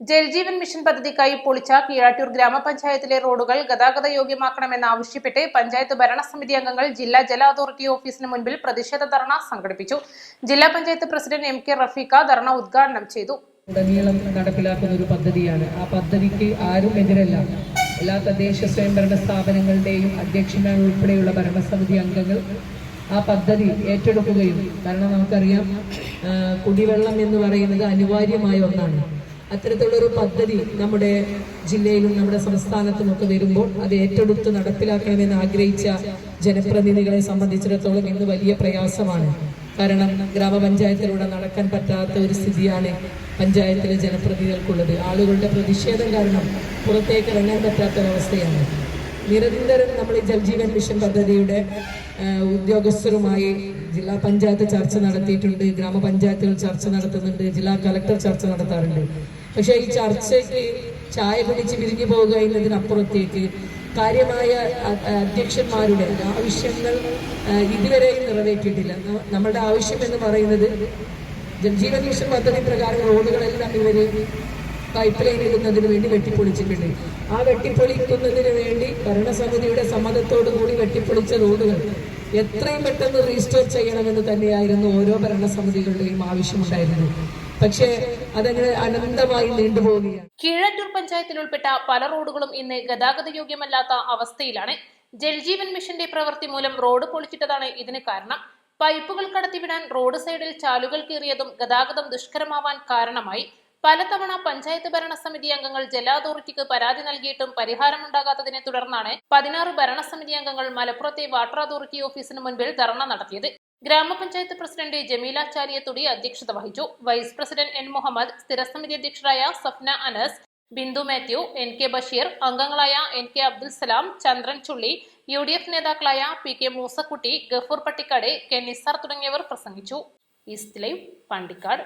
Jal Jeevan mission പദ്ധതിക്കായി പൊളിച്ച കീഴാറ്റൂർ ഗ്രാമപഞ്ചായത്തിലെ റോഡുകൾ ഗതാഗത യോഗ്യമാക്കണമെന്നാവശ്യപ്പെട്ട് പഞ്ചായത്ത് ഭരണസമിതി അംഗങ്ങൾ ജില്ലാ ജല അതോറിറ്റി ഓഫീസിന് മുൻപിൽ പ്രതിഷേധ ധർണ സംഘടിപ്പിച്ചു. ജില്ലാ panchayat president M K Rafeeq ധർണ ഉദ്ഘാടനം ചെയ്തു. ഉടനീളം നടപ്പിലാക്കുന്ന ഒരു പദ്ധതിയാണ്. ആ പദ്ധതിക്ക് ആരും എതിരല്ല. എല്ലാ തദ്ദേശ സ്വയംഭരണ സ്ഥാപനങ്ങളുടെയും അധ്യക്ഷന്മാർ ഉൾപ്പെടെയുള്ള ഭരണസമിതി അംഗങ്ങൾ ആ പദ്ധതി ഏറ്റെടുക്കുകയും കാരണം നമുക്കറിയാം കുടിവെള്ളം എന്ന് പറയുന്നത് അനിവാര്യമായ ഒന്നാണ്. അത്തരത്തിലുള്ളൊരു പദ്ധതി നമ്മുടെ ജില്ലയിലും നമ്മുടെ സംസ്ഥാനത്തുമൊക്കെ വരുമ്പോൾ അത് ഏറ്റെടുത്ത് നടപ്പിലാക്കണമെന്ന് ആഗ്രഹിച്ച ജനപ്രതിനിധികളെ സംബന്ധിച്ചിടത്തോളം ഇന്ന് വലിയ പ്രയാസമാണ്. കാരണം ഗ്രാമപഞ്ചായത്തിലൂടെ നടക്കാൻ പറ്റാത്ത ഒരു സ്ഥിതിയാണ് പഞ്ചായത്തിലെ ജനപ്രതിനിധികൾക്കുള്ളത്. ആളുകളുടെ പ്രതിഷേധം കാരണം പുറത്തേക്ക് ഇറങ്ങാൻ പറ്റാത്തൊരവസ്ഥയാണ് നിരന്തരം നമ്മൾ ഈ ജൽജീവൻ മിഷൻ പദ്ധതിയുടെ ഉദ്യോഗസ്ഥരുമായി ജില്ലാ പഞ്ചായത്ത് ചർച്ച നടത്തിയിട്ടുണ്ട് ഗ്രാമപഞ്ചായത്തുകൾ ചർച്ച നടത്തുന്നുണ്ട് ജില്ലാ കളക്ടർ ചർച്ച നടത്താറുണ്ട്. പക്ഷേ ഈ ചർച്ചയ്ക്ക് ചായ കുടിച്ച് പിരിഞ്ഞു പോവുക എന്നതിനപ്പുറത്തേക്ക് കാര്യമായ അധ്യക്ഷന്മാരുടെ ആവശ്യങ്ങൾ ഇതുവരെയും നിറവേറ്റിയിട്ടില്ല. നമ്മളുടെ ആവശ്യം എന്ന് പറയുന്നത് ജൽജീവൻ മിഷൻ പദ്ധതി പ്രകാരം റോഡുകളെല്ലാം ഇവർ പൈപ്പ് ലൈൻ ഇടുന്നതിന് വേണ്ടി വെട്ടിപ്പൊളിച്ചിട്ടുണ്ട്. ആ വെട്ടിപ്പൊളിക്കുന്നതിന് വേണ്ടി ഭരണസമിതിയുടെ സമ്മതത്തോടു കൂടി വെട്ടിപ്പൊളിച്ച റോഡുകൾ എത്രയും പെട്ടെന്ന് റീസ്റ്റോർ ചെയ്യണമെന്ന് തന്നെയായിരുന്നു ഓരോ ഭരണസമിതികളുടെയും ആവശ്യമുണ്ടായിരുന്നത്. പക്ഷേ അതങ്ങനെ അനന്തമായി നീണ്ടുപോവുകയാണ്. കീഴാറ്റൂർ പഞ്ചായത്തിൽ ഉൾപ്പെട്ട പല റോഡുകളും ഇന്ന് ഗതാഗത യോഗ്യമല്ലാത്ത അവസ്ഥയിലാണ്. ജൽജീവൻ മിഷന്റെ പ്രവൃത്തി മൂലം റോഡ് പൊളിച്ചിട്ടതാണ് ഇതിന് കാരണം. പൈപ്പുകൾ കടത്തിവിടാൻ റോഡ് സൈഡിൽ ചാലുകൾ കീറിയതും ഗതാഗതം ദുഷ്കരമാവാൻ കാരണമായി. പലതവണ പഞ്ചായത്ത് ഭരണസമിതി അംഗങ്ങൾ ജല അതോറിറ്റിക്ക് പരാതി നൽകിയിട്ടും പരിഹാരമുണ്ടാകാത്തതിനെ തുടർന്നാണ് പതിനാറ് ഭരണസമിതി അംഗങ്ങൾ മലപ്പുറത്തെ വാട്ടർ അതോറിറ്റി ഓഫീസിന് മുൻപിൽ ധർണ നടത്തിയത്. ഗ്രാമപഞ്ചായത്ത് പ്രസിഡന്റ് ജമീല ചാലിയത്തുടി അധ്യക്ഷത വഹിച്ചു. വൈസ് പ്രസിഡന്റ് എൻ മുഹമ്മദ് സ്ഥിരസമിതി അധ്യക്ഷരായ സഫ്ന അനസ് ബിന്ദു മാത്യു എൻ കെ ബഷീർ അംഗങ്ങളായ N K Abdul Salam Chandran Chulli U D F നേതാക്കളായ P K Moosakutty Gafoor Pattikkad K Nisar തുടങ്ങിയവർ പ്രസംഗിച്ചു. East live Pandikkad.